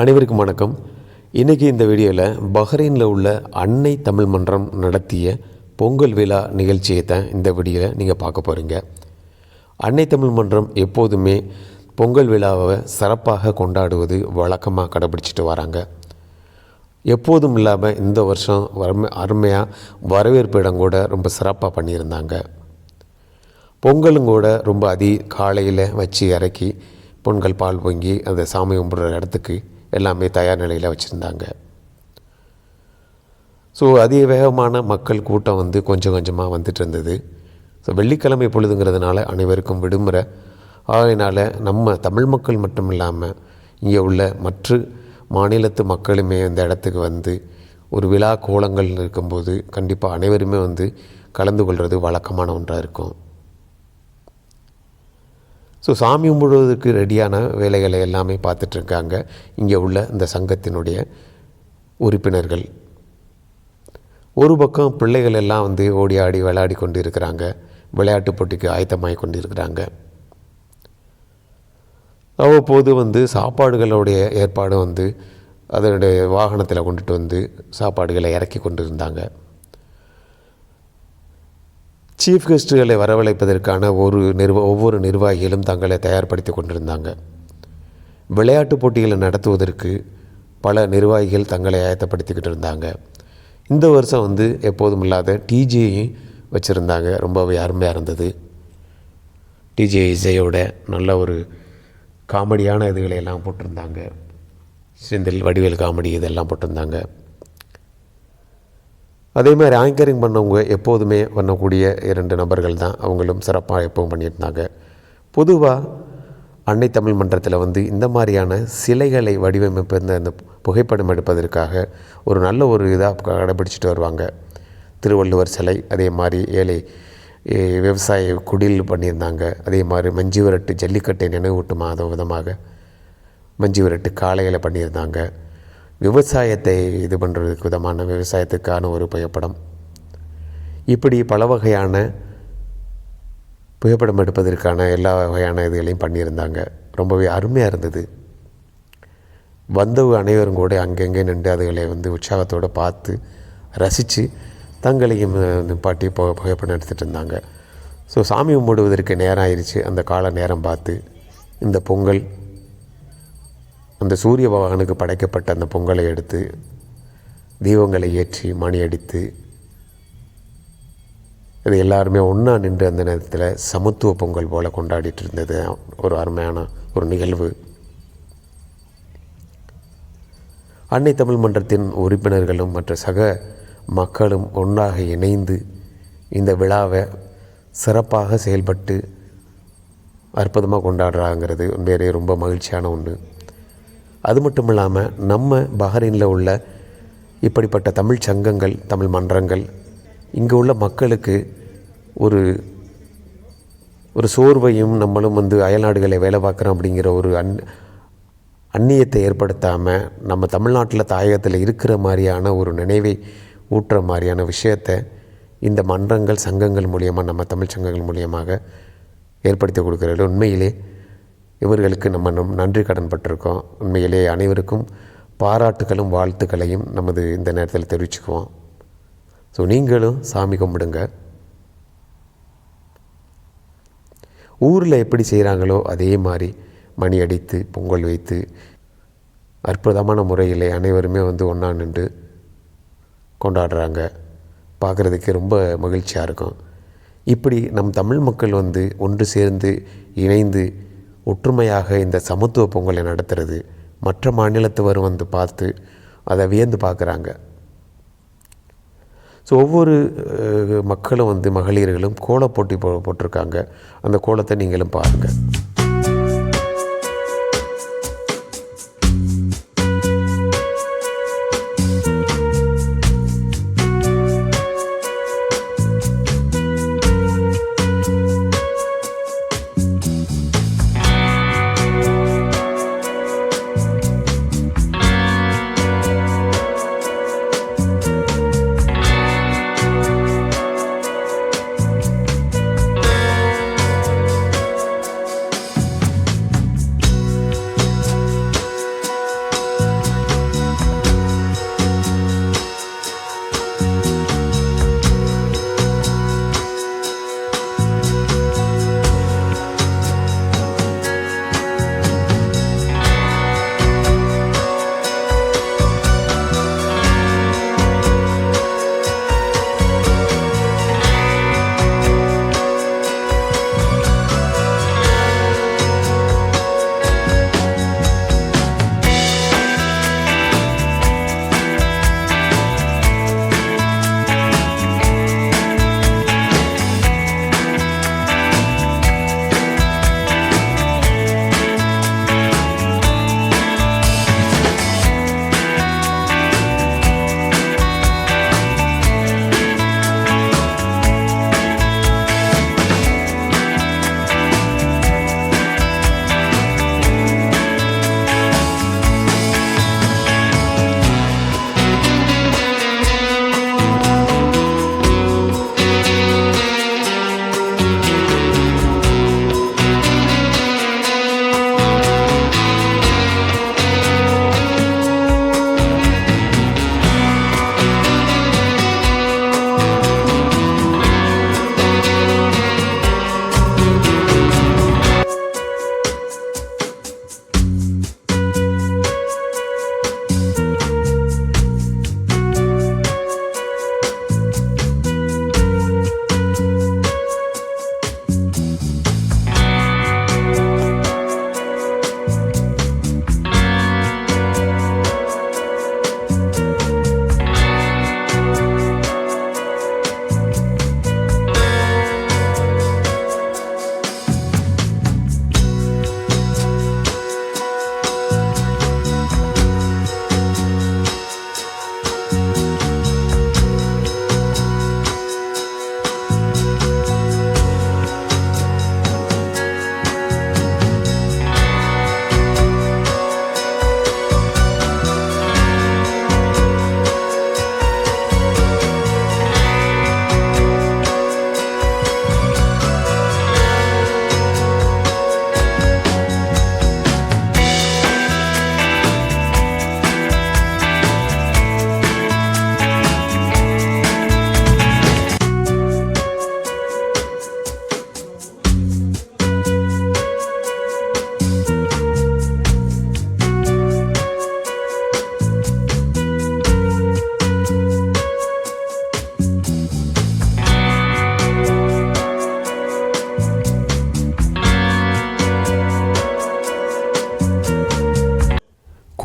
அனைவருக்கும் வணக்கம். இன்றைக்கி இந்த வீடியோவில் பஹ்ரைனில் உள்ள அன்னை தமிழ் மன்றம் நடத்திய பொங்கல் விழா நிகழ்ச்சியை தான் இந்த வீடியோவில் நீங்கள் பார்க்க போகிறீங்க அன்னை தமிழ் மன்றம் எப்போதுமே பொங்கல் விழாவை சிறப்பாக கொண்டாடுவது வழக்கமாக கடைபிடிச்சிட்டு வராங்க. எப்போதும் இல்லாமல் இந்த வருஷம் வறுமை அருமையாக வரவேற்பு இடம் கூட ரொம்ப சிறப்பாக பண்ணியிருந்தாங்க. பொங்கலும் கூட ரொம்ப அதி காலையில் வச்சு இறக்கி பொங்கல் பால் பொங்கி அந்த சாமி கும்பிட்ற இடத்துக்கு எல்லாமே தயார் நிலையில் வச்சுருந்தாங்க. ஸோ அதிக வேகமான மக்கள் கூட்டம் வந்து கொஞ்சம் கொஞ்சமாக வந்துட்டு இருந்தது. ஸோ வெள்ளிக்கிழமை பொழுதுங்கிறதுனால அனைவருக்கும் விடுமுறை. ஆகையினால் நம்ம தமிழ் மக்கள் மட்டும் இல்லாமல் இங்கே உள்ள மற்ற மாநிலத்து மக்களுமே இந்த இடத்துக்கு வந்து ஒரு விழா கோலங்கள் இருக்கும்போது கண்டிப்பாக அனைவருமே வந்து கலந்து கொள்வது வழக்கமான ஒன்றாக இருக்கும். ஸோ சாமி கும்பிடுவதற்கு ரெடியான வேலைகளை எல்லாமே பார்த்துட்ருக்காங்க. இங்கே உள்ள இந்த சங்கத்தினுடைய உறுப்பினர்கள். ஒரு பக்கம் பிள்ளைகள் எல்லாம் வந்து ஓடி ஆடி விளையாடி கொண்டு இருக்கிறாங்க விளையாட்டு போட்டிக்கு ஆயத்தமாகி கொண்டு இருக்கிறாங்க அவ்வப்போது வந்து சாப்பாடுகளுடைய ஏற்பாடு வந்து அதனுடைய வாகனத்தில் கொண்டுட்டு வந்து சாப்பாடுகளை இறக்கி கொண்டு இருந்தாங்க சீஃப் கெஸ்ட்டுகளை வரவழைப்பதற்கான ஒரு நிர்வ ஒவ்வொரு நிர்வாகிகளும் தங்களை தயார்படுத்தி கொண்டிருந்தாங்க. விளையாட்டு போட்டிகளை நடத்துவதற்கு பல நிர்வாகிகள் தங்களை ஆயத்தப்படுத்திக்கிட்டு இருந்தாங்க. இந்த வருஷம் வந்து எப்போதும் இல்லாத டிஜேயும் வச்சுருந்தாங்க. ரொம்பவே அருமையாக இருந்தது. டிஜே இசையோட நல்ல ஒரு காமெடியான இதுகளை எல்லாம் போட்டிருந்தாங்க. செந்தில் வடிவேல் காமெடி இதெல்லாம் போட்டிருந்தாங்க. அதே மாதிரி ஆங்கரிங் பண்ணவங்க எப்போதுமே பண்ணக்கூடிய இரண்டு நபர்கள் தான். அவங்களும் சிறப்பாக எப்பவும் பண்ணியிருந்தாங்க. பொதுவாக அன்னை தமிழ் மன்றத்தில் வந்து இந்த மாதிரியான சிலைகளை வடிவமைப்பு இந்த புகைப்படம் எடுப்பதற்காக ஒரு நல்ல ஒரு இதாக கடைபிடிச்சிட்டு வருவாங்க. திருவள்ளுவர் சிலை அதே மாதிரி ஏழை விவசாய குடில் பண்ணியிருந்தாங்க. அதே மாதிரி மஞ்சு விரட்டு ஜல்லிக்கட்டை நினைவூட்டும் விதமாக மஞ்சு விரட்டு காளைகளை பண்ணியிருந்தாங்க. விவசாயத்தை இது பண்ணுறதுக்கு விதமான விவசாயத்துக்கான ஒரு புகைப்படம். இப்படி பல வகையான புகைப்படம் எடுப்பதற்கான எல்லா வகையான இதுகளையும் பண்ணியிருந்தாங்க. ரொம்பவே அருமையாக இருந்தது. வந்தவங்க அனைவரும் கூட அங்கங்கே நின்று அதுகளை வந்து உற்சாகத்தோடு பார்த்து ரசித்து தங்களையும் அஹ், நிப்பாட்டி புகைப்படம் எடுத்துகிட்டு இருந்தாங்க. ஸோ சாமி கும்பிடுவதற்கு நேரம் ஆயிடுச்சு அந்த கால நேரம் பார்த்து இந்த பொங்கல் அந்த சூரிய பகவானுக்கு படைக்கப்பட்ட அந்த பொங்கலை எடுத்து தீபங்களை ஏற்றி மணி அடித்து இது எல்லாருமே ஒன்றா நின்று அந்த நேரத்தில் சமத்துவ பொங்கல் போல் கொண்டாடிட்டு இருந்தது. ஒரு அருமையான ஒரு நிகழ்வு. அன்னை தமிழ் மன்றத்தின் உறுப்பினர்களும் மற்ற சக மக்களும் ஒன்றாக இணைந்து இந்த விழாவை சிறப்பாக செயல்பட்டு அற்புதமாக கொண்டாடுறாங்கிறது உண்மையிலேயே ரொம்ப மகிழ்ச்சியான ஒன்று அது மட்டும் இல்லாமல் நம்ம பஹ்ரைனில் உள்ள இப்படிப்பட்ட தமிழ் சங்கங்கள் தமிழ் மன்றங்கள் இங்கே உள்ள மக்களுக்கு ஒரு ஒரு சோர்வையும் நம்மளும் வந்து அயல்நாடுகளை வேலை பார்க்குறோம் அப்படிங்கிற ஒரு அன் அந்நியத்தை ஏற்படுத்தாமல் நம்ம தமிழ்நாட்டில் தாயகத்தில் இருக்கிற மாதிரியான ஒரு நினைவை ஊட்டுற மாதிரியான விஷயத்தை இந்த மன்றங்கள் சங்கங்கள் மூலியமாக நம்ம தமிழ் சங்கங்கள் மூலியமாக ஏற்படுத்தி கொடுக்குறது உண்மையிலே இவர்களுக்கு நம்ம நம் நன்றி கடன் பட்டிருக்கோம். உண்மையிலே அனைவருக்கும் பாராட்டுகளும் வாழ்த்துக்களையும் நமது இந்த நேரத்தில் தெரிவிச்சுக்குவோம். ஸோ நீங்களும் சாமி கும்பிடுங்க. ஊரில் எப்படி செய்கிறாங்களோ அதே மாதிரி மணி அடித்து பொங்கல் வைத்து அற்புதமான முறையில் அனைவருமே வந்து ஒன்றா நின்று கொண்டாடுறாங்க. பார்க்குறதுக்கு ரொம்ப மகிழ்ச்சியாக இருக்கும். இப்படி நம் தமிழ் மக்கள் வந்து ஒன்று சேர்ந்து இணைந்து ஒற்றுமையாக இந்த சமத்துவ பொங்கலை நடத்துறது மற்ற மாநிலத்தவர் வந்து பார்த்து அதை வியந்து பார்க்குறாங்க. ஸோ ஒவ்வொரு மக்களும் வந்து மகளிர்களும் கோலப்போட்டி போ போட்டிருக்காங்க. அந்த கோலத்தை நீங்களும் பாருங்கள்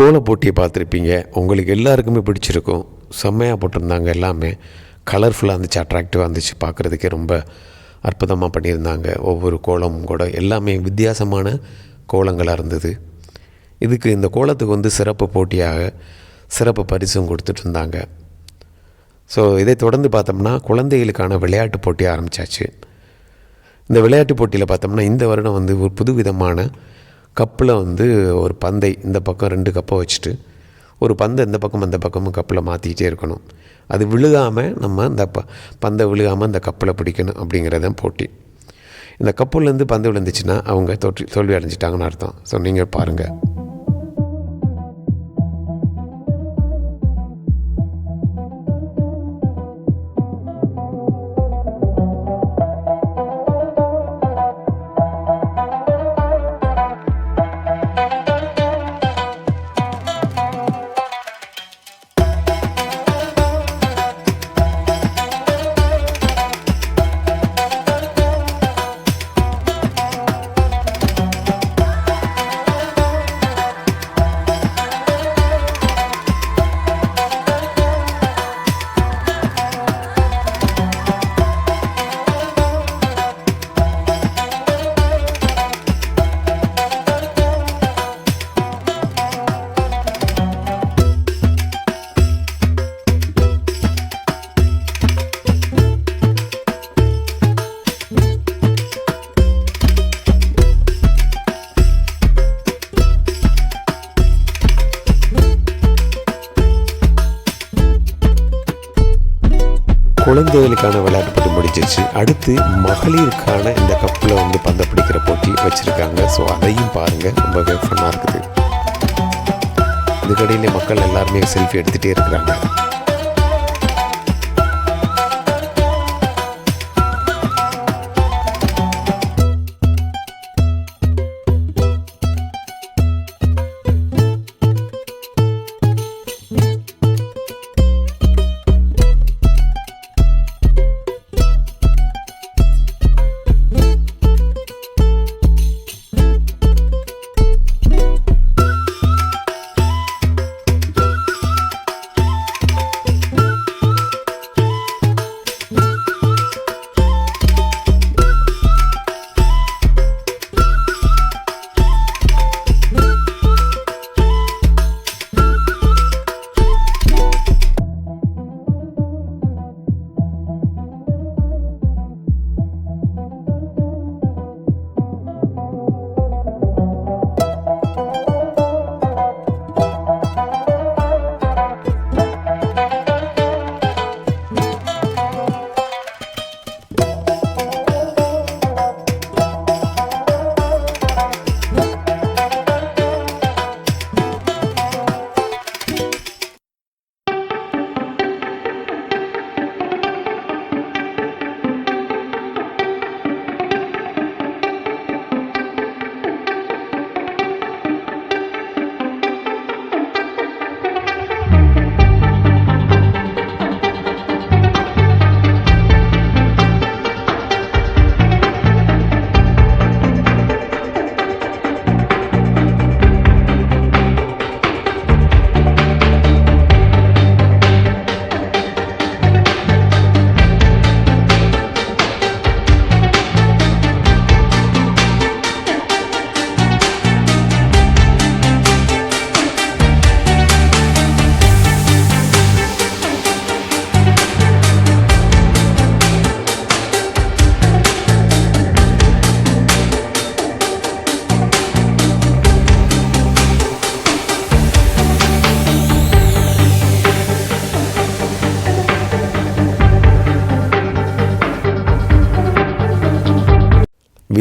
கோல போட்டியை பார்த்துருப்பீங்க. உங்களுக்கு எல்லாருக்குமே பிடிச்சிருக்கும். செம்மையாக போட்டிருந்தாங்க எல்லாமே. கலர்ஃபுல்லாக இருந்துச்சு அட்ராக்டிவாக இருந்துச்சு. பார்க்குறதுக்கே ரொம்ப அற்புதமாக பண்ணியிருந்தாங்க. ஒவ்வொரு கோலமும் கூட எல்லாமே வித்தியாசமான கோலங்களாக இருந்தது. இதுக்கு இந்த கோலத்துக்கு வந்து சிறப்பு போட்டியாக சிறப்பு பரிசும் கொடுத்துட்டு இருந்தாங்க ஸோ இதை தொடர்ந்து பார்த்தோம்னா குழந்தைகளுக்கான விளையாட்டு போட்டி ஆரம்பித்தாச்சு இந்த விளையாட்டு போட்டியில் பார்த்தோம்னா இந்த வருடம் வந்து ஒரு புதுவிதமான கப்பில் வந்து ஒரு பந்தை இந்த பக்கம் ரெண்டு கப்பை வச்சுட்டு ஒரு பந்தை இந்த பக்கம் அந்த பக்கமும் கப்பில் மாற்றிக்கிட்டே இருக்கணும். அது விழுகாமல் நம்ம இந்த ப பந்தை விழுகாமல் அந்த கப்பில் பிடிக்கணும் அப்படிங்கிறதான் போட்டி. இந்த கப்புலேருந்து பந்து விழுந்துச்சுன்னா அவங்க தோற்றி தோல்வி அடைஞ்சிட்டாங்கன்னு அர்த்தம். ஸோ நீங்கள் பாருங்கள் குழந்தைகளுக்கான விளையாட்டு போட்டி முடிஞ்சிச்சு அடுத்து மகளிருக்கான இந்த கப்பில் வந்து பந்தை பிடிக்கிற போட்டி வச்சுருக்காங்க. ஸோ அதையும் பாருங்கள் ரொம்பவே ஃபன்னாக இருக்குது. இதுக்கடையில் மக்கள் எல்லாருமே செல்ஃபி எடுத்துகிட்டே இருக்கிறாங்க.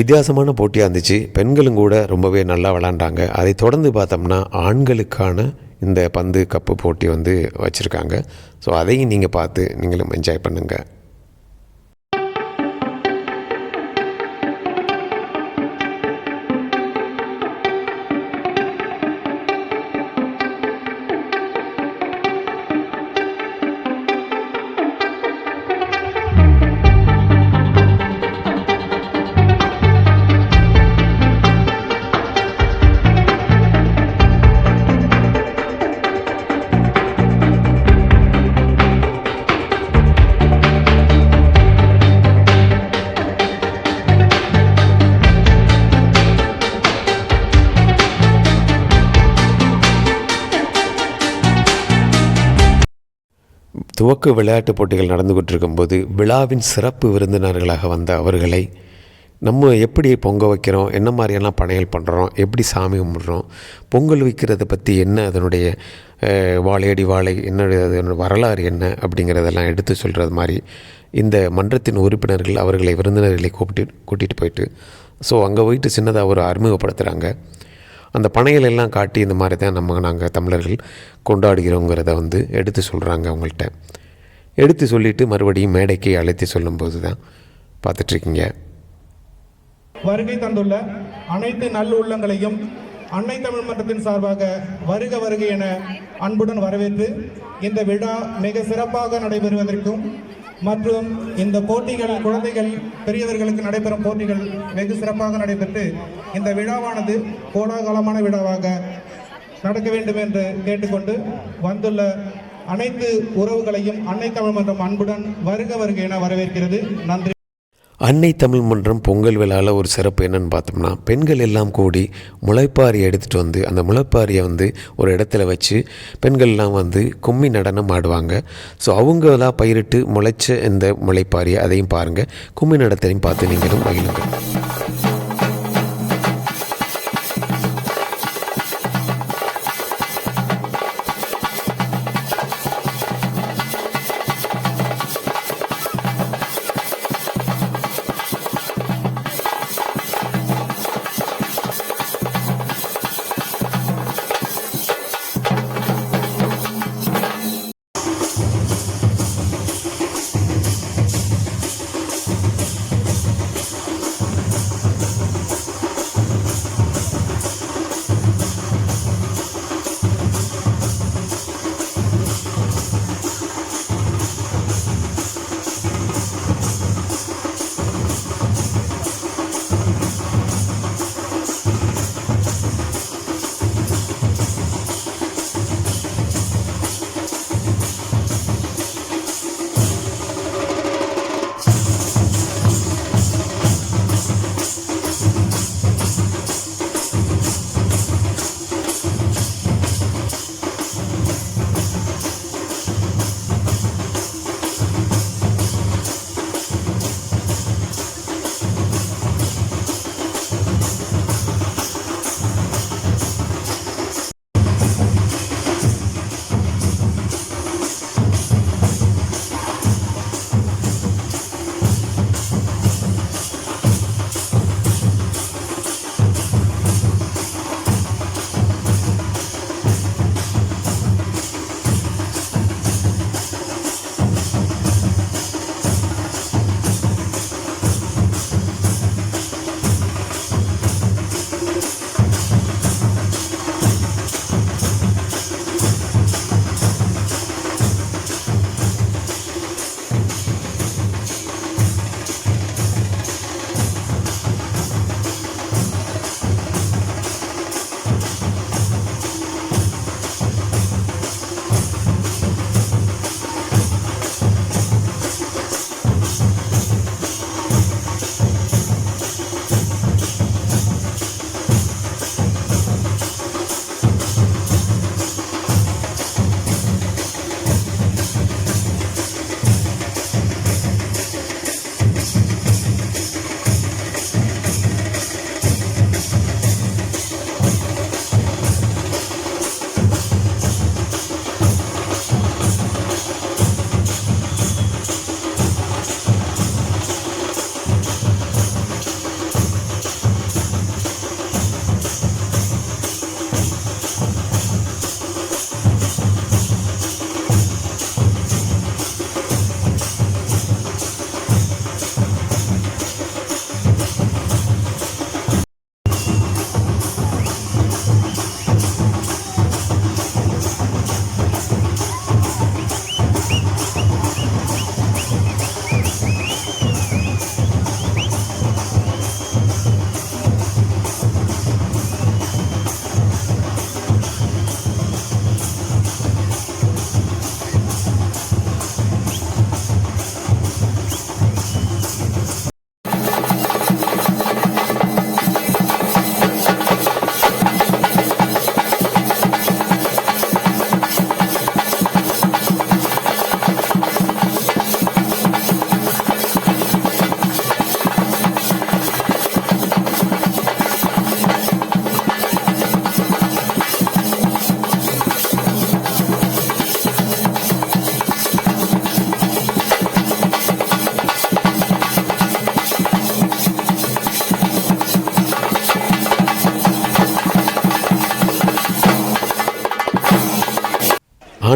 வித்தியாசமான போட்டியாக இருந்துச்சு. பெண்களும் கூட ரொம்பவே நல்லா விளாண்டாங்க. அதை தொடர்ந்து பார்த்தோம்னா ஆண்களுக்கான இந்த பந்து கப்பு போட்டி வந்து வச்சுருக்காங்க. ஸோ அதையும் நீங்கள் பார்த்து நீங்களும் என்ஜாய் பண்ணுங்கள் துவக்க விளையாட்டுப் போட்டிகள் நடந்துகிட்டு இருக்கும்போது விழாவின் சிறப்பு விருந்தினர்களாக வந்த அவர்களை நம்ம எப்படி பொங்க வைக்கிறோம் என்ன மாதிரியெல்லாம் பணையல் பண்ணுறோம் எப்படி சாமி கும்பிட்றோம் பொங்கல் வைக்கிறத பற்றி என்ன அதனுடைய வாழையடி வாழை என்ன அதனுடைய வரலாறு என்ன அப்படிங்கிறதெல்லாம் எடுத்து சொல்கிறது மாதிரி இந்த மன்றத்தின் உறுப்பினர்கள் அவர்களை விருந்தினர்களை கூப்பிட்டு கூட்டிகிட்டு போயிட்டு ஸோ அங்கே போயிட்டு சின்னதாக ஒரு அறிமுகப்படுத்துகிறாங்க அந்த பனைகள் எல்லாம் காட்டி இந்த மாதிரி தான் நம்ம நாங்கள் தமிழர்கள் கொண்டாடுகிறோங்கிறத வந்து எடுத்து சொல்கிறாங்க அவங்கள்ட்ட. எடுத்து சொல்லிவிட்டு மறுபடியும் மேடைக்கு அழைத்து சொல்லும்போது தான் பார்த்துட்ருக்கீங்க. வருகை தந்துள்ள அனைத்து நல்லுள்ளங்களையும் அன்னை தமிழ் மன்றத்தின் சார்பாக வருக வருகை என அன்புடன் வரவேற்று இந்த விழா மிக சிறப்பாக நடைபெறுவதற்கும் மற்றும் இந்த போட்டிகள் குழந்தைகள் பெரியவர்களுக்கு நடைபெறும் போட்டிகள் வெகு சிறப்பாக நடைபெற்று இந்த விழாவானது கோலாகலமான விழாவாக நடக்க வேண்டும் என்று கேட்டுக்கொண்டு வந்துள்ள அனைத்து உறவுகளையும் அன்னை தமிழ் மன்றம் அன்புடன் வருக வருக என வரவேற்கிறது. நன்றி. அன்னை தமிழ் மன்றம் பொங்கல் விழாவில் ஒரு சிறப்பு என்னென்னு பார்த்தோம்னா பெண்கள் எல்லாம் கூடி முளைப்பாரியை எடுத்துகிட்டு வந்து அந்த முளைப்பாரியை வந்து ஒரு இடத்துல வச்சு பெண்கள்லாம் வந்து கும்மி நடனம் ஆடுவாங்க. ஸோ அவங்களாம் பயிரிட்டு முளைச்ச இந்த முளைப்பாரியை அதையும் பாருங்கள் கும்மி நடத்தையும் பார்த்து நீங்களும் மகிழுங்கள்.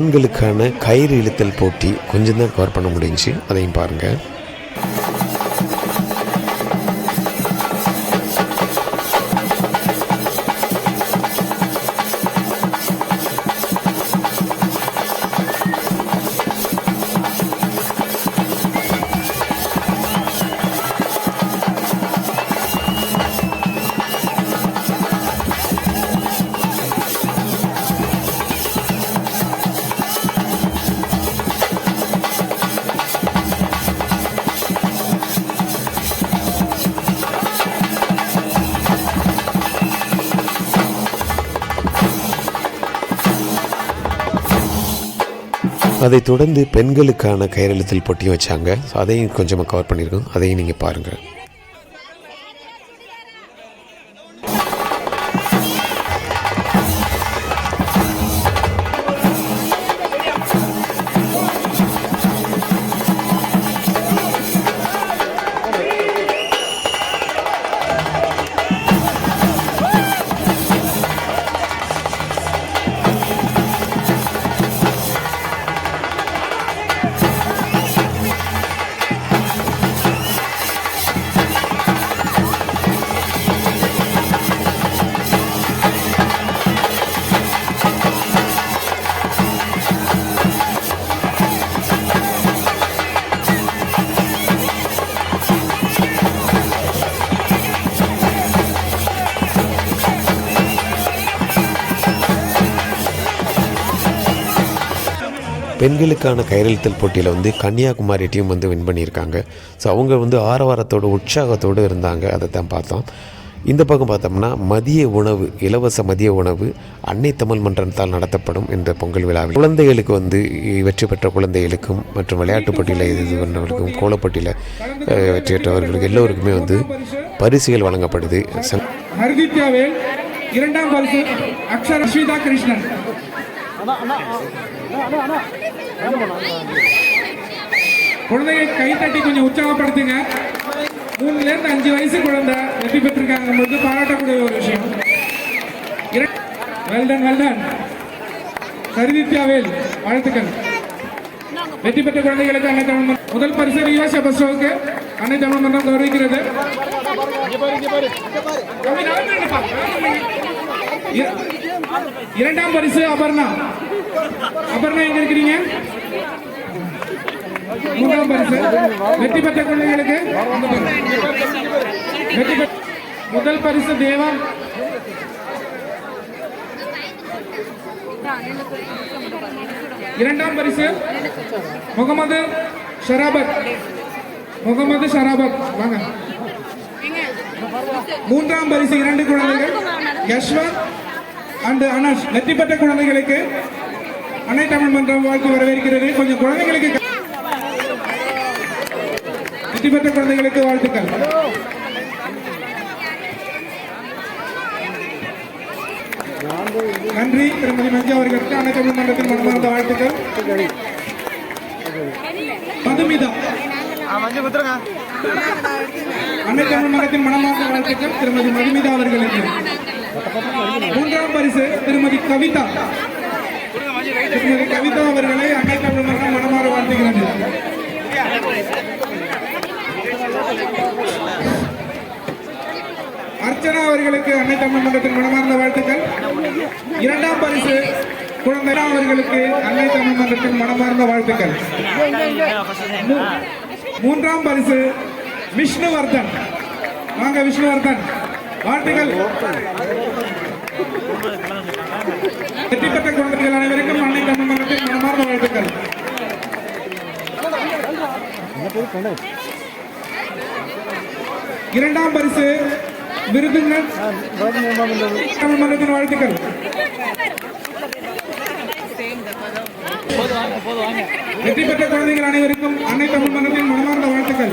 ஆண்களுக்கான கயிறு இழுத்தல் போட்டி கொஞ்சம் தான் கவர் பண்ண முடிஞ்சு அதையும் பாருங்கள் அதைத் தொடர்ந்து பெண்களுக்கான கயிறெழுத்தல் போட்டியும் வச்சாங்க. ஸோ அதையும் கொஞ்சமாக கவர் பண்ணியிருக்கோம். அதையும் நீங்கள் பாருங்கள் பெண்களுக்கான கயிறெழுத்தல் போட்டியில் வந்து கன்னியாகுமரி டீம் வந்து வின் பண்ணியிருக்காங்க. ஸோ அவங்க வந்து ஆரவாரத்தோட உற்சாகத்தோடு இருந்தாங்க. அதை தான் பார்த்தோம். இந்த பக்கம் பார்த்தோம்னா மதிய உணவு இலவச மதிய உணவு அன்னை தமிழ் மன்றத்தால் நடத்தப்படும் இந்த பொங்கல் விழாவில். குழந்தைகளுக்கு வந்து வெற்றி பெற்ற குழந்தைகளுக்கும் மற்றும் விளையாட்டுப் போட்டியில் இது பண்ணவர்களுக்கும் கோலப்போட்டியில் வெற்றி பெற்றவர்களுக்கு எல்லோருக்குமே வந்து பரிசுகள் வழங்கப்படுது. இரண்டாம் பரிசு அக்ஷர் கிருஷ்ணன். குழந்தையை கை தட்டி கொஞ்சம் உற்சாகப்படுத்துங்க. மூணுல இருந்து அஞ்சு வயசு குழந்தை வெற்றி பெற்றிருக்காங்க. பாராட்டக்கூடிய ஒரு விஷயம். Well done well done. ஹரிதித்யாவேல் வாழ்த்துக்கள். வெற்றி பெற்ற குழந்தைகளுக்கு அன்னை தமிழ் முதல் பரிசு ரியா செபஸ்டோவுக்கு அன்னை தமிழ் மன்றம் கௌரவிக்கிறது. இர- இரண்டாம் பரிசு அபர்ணா. அபர்ணா எங்க இருக்கிறீங்க? மூன்றாம் பரிசு. வெற்றி பெற்ற குழந்தைகளுக்கு. வெற்றி பெற்ற முதல் பரிசு தேவா. இரண்டாம் பரிசு முகமது ஷராபத். முகமது ஷராபத். வாங்க. மூன்றாம் பரிசு இரண்டு குழந்தைகள். யஷ்வந்த் அண்ட் அனஷ் வெற்றி பெற்ற குழந்தைகளுக்கு அன்னை தமிழ் மன்றம் வாழ்த்து வரவேற்கிறது. கொஞ்சம் குழந்தைகளுக்கு வெற்றி பெற்ற குழந்தைகளுக்கு வாழ்த்துக்கள். நன்றி. திருமதி மஞ்சு அவர்களுக்கு அன்னை தமிழ் மன்றத்தின் மனமார்ந்த வாழ்த்துக்கள். மதுமிதா அன்னை தமிழ் மன்றத்தின் மனமார்ந்த வாழ்த்துக்கள். திருமதி மதுமிதா அவர்களுக்கு. மூன்றாம் பரிசு திருமதி கவிதா. திருமதி கவிதா அவர்களை அன்னை தமிழ் மனமாற வாழ்த்துகிறது. அர்ச்சனா அவர்களுக்கு அன்னை தமிழ் மன்றத்தின் மனமார்ந்த வாழ்த்துக்கள். இரண்டாம் பரிசு குழந்தை அவர்களுக்கு அன்னை தமிழ் மன்றத்தின் மனமார்ந்த வாழ்த்துக்கள். மூன்றாம் பரிசு விஷ்ணுவர்தன். வாங்க விஷ்ணுவர்தன். வாழ்த்துக்கள். வெற்றி பெற்ற குழந்தைகள் அனைவருக்கும் அன்னை தமிழகத்தில் மனமார்ந்த வாழ்த்துக்கள். இரண்டாம் பரிசு விருதுங்கள் தமிழ் மன்றத்தின் வாழ்த்துக்கள். வெற்றி பெற்ற குழந்தைகள் அனைவருக்கும் அன்னை தமிழ் மன்றத்தின் மனமார்ந்த வாழ்த்துக்கள்.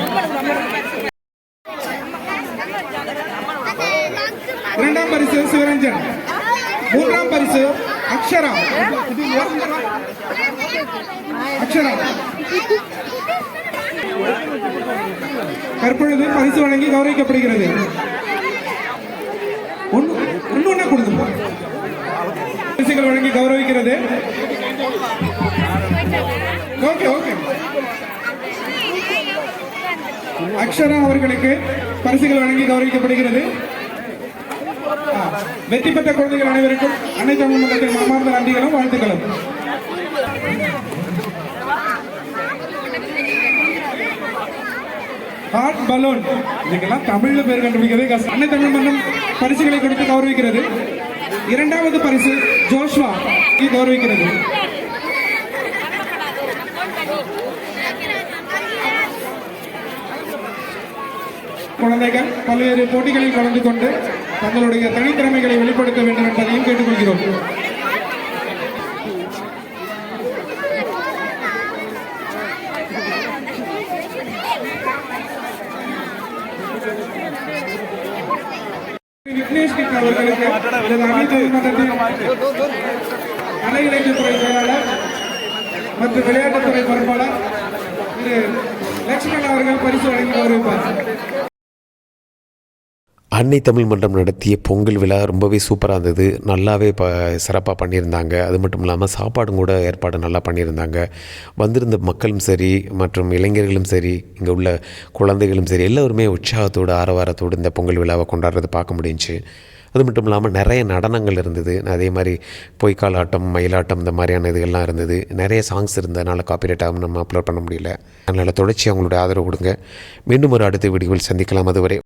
இரண்டாம் பரிசு சிவரஞ்சன் மூன்றாம் பரிசு அக்ஷரா. அக்ஷரா. தற்பொழுது பரிசு வழங்கி கௌரவிக்கப்படுகிறது. ஒண்ணு ஒண்ணு ஒண்ணா பரிசுகள் வழங்கி கௌரவிக்கிறது. ஓகே ஓகே அக்ஷரா அவர்களுக்கு பரிசுகள் வழங்கி கௌரவிக்கப்படுகிறது. வெற்றி பெற்ற குழந்தைகள் அனைவருக்கும் அனைத்து தமிழ் மனமார்ந்த நன்றிகளும் வாழ்த்துக்களும். ஹாட் பலூன் இதுக்கெல்லாம் தமிழ்ல பேர் கண்டுபிடிக்கிறது கஷ்டம். அன்னை தமிழ் மன்றம் பரிசுகளை கொடுத்து கௌரவிக்கிறது. இரண்டாவது பரிசு ஜோஷ்வா. கௌரவிக்கிறது. குழந்தைகள் பல்வேறு போட்டிகளில் கலந்து கொண்டு தங்களுடைய தனித்திறமைகளை வெளிப்படுத்த வேண்டும் என்பதையும் கேட்டுக்கொள்கிறோம். விக்னேஷ் கிட்ட அவர்களுக்கு அனைத்து மன்றத்தின் கலை இலக்கியத்துறை செயலாளர் மற்றும் விளையாட்டுத்துறை பொறுப்பாளர் திரு லட்சுமணன் அவர்கள் பரிசு வழங்கி வருவார் அன்னை தமிழ் மன்றம் நடத்திய பொங்கல் விழா ரொம்பவே சூப்பராக இருந்தது. நல்லாவே ப சிறப்பாக பண்ணியிருந்தாங்க. அது மட்டும் இல்லாமல் சாப்பாடும் கூட ஏற்பாடு நல்லா பண்ணியிருந்தாங்க. வந்திருந்த மக்களும் சரி மற்றும் இளைஞர்களும் சரி இங்கே உள்ள குழந்தைகளும் சரி எல்லோருமே உற்சாகத்தோடு ஆரவாரத்தோடு இந்த பொங்கல் விழாவை கொண்டாடுறது பார்க்க முடிஞ்சுச்சு. அது மட்டும் இல்லாமல் நிறைய நடனங்கள் இருந்தது. அதே மாதிரி பொய்க்கால் ஆட்டம் மயிலாட்டம் இந்த மாதிரியான இதுகள்லாம் இருந்தது. நிறைய சாங்ஸ் இருந்ததுனால காப்பிரைட் ஆகும் நம்ம அப்லோட் பண்ண முடியல. அதனால் தொடர்ச்சி அவங்களோட ஆதரவு கொடுங்க. மீண்டும் ஒரு அடுத்த வீடியோவில் சந்திக்கலாம். அதுவரை